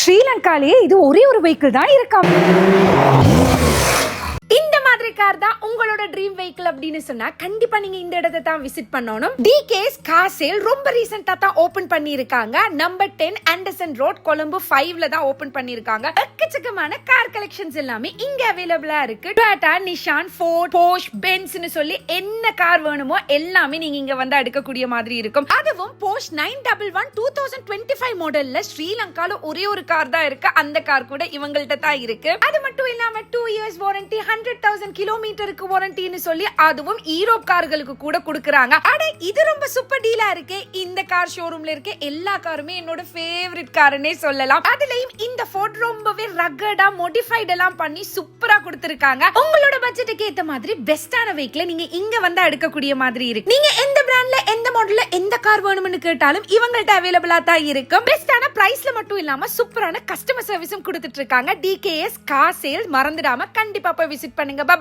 ஸ்ரீலங்காலேயே இது ஒரே ஒரு வெஹிக்கிள் தான் இருக்காம் கார் தான் உங்களோட ட்ரீம் வெஹிக்கிள் அப்படின்னு சொன்னா கண்டிப்பா நீங்க இந்த இடத்தை தான் விசிட் பண்ணணும். டிகேஸ் கார் சேல் ரொம்ப ரீசெண்டா தான் ஓபன் பண்ணிருக்காங்க. Number ten Anderson road Colombo ஃபைவ்ல தான் ஓபன் பண்ணிருக்காங்க. எக்கச்சக்கமான கார் கலெக்ஷன்ஸ் எல்லாமே இங்க அவைலபிளா இருக்கு. டாடா நிஷான் ஃபோர்ட் போஷ் பென்ஸ்னு சொல்லி என்ன கார் வேணுமோ எல்லாமே நீங்க இங்க வந்து எடுக்கக்கூடிய மாதிரி இருக்கும். அதுவும் Bosch nine double one two thousand twenty five மாடல்ல ஸ்ரீலங்கால ஒரே ஒரு கார் தான் இருக்கு. அந்த கார் கூட இவங்கள்ட்ட தான் இருக்கு. அது மட்டும் இல்லாம two years warranty hundred thousand kilo கிலோமீட்டருக்கு வாரண்டின்னு சொல்லி அதுவும் ஈரோப் கார்களுக்கு கூட கொடுக்குறாங்க. அட இது ரொம்ப சூப்பர் டீலா இருக்கு. இந்த கார் ஷோரூம்ல இருக்க எல்லா காருமே என்னோட ஃபேவரட் காருன்னே சொல்லலாம். அதுலயும் இந்த ஃபோர்ட் ரொம்பவே ரகடா மோடிஃபைட் எல்லாம் பண்ணி சூப்பரா கொடுத்துருக்காங்க. உங்களோட பட்ஜெட்டுக்கு ஏத்த மாதிரி பெஸ்டான வெஹிக்கிள் நீங்க இங்க வந்து எடுக்கக்கூடிய மாதிரி இருக்கு. நீங்க எந்த பிராண்ட்ல எந்த மாடல்ல எந்த கார் வேணும்னு கேட்டாலும் இவங்கள்ட்ட அவைலபிளா தான் இருக்கும். பெஸ்டான பிரைஸ்ல மட்டும் இல்லாம சூப்பரான கஸ்டமர் சர்வீஸும் கொடுத்துட்டு இருக்காங்க. டிகேஎஸ் கார் சேல் மறந்துடாம கண்டிப்பா போய் விசிட் பண்ணுங்க. பாய்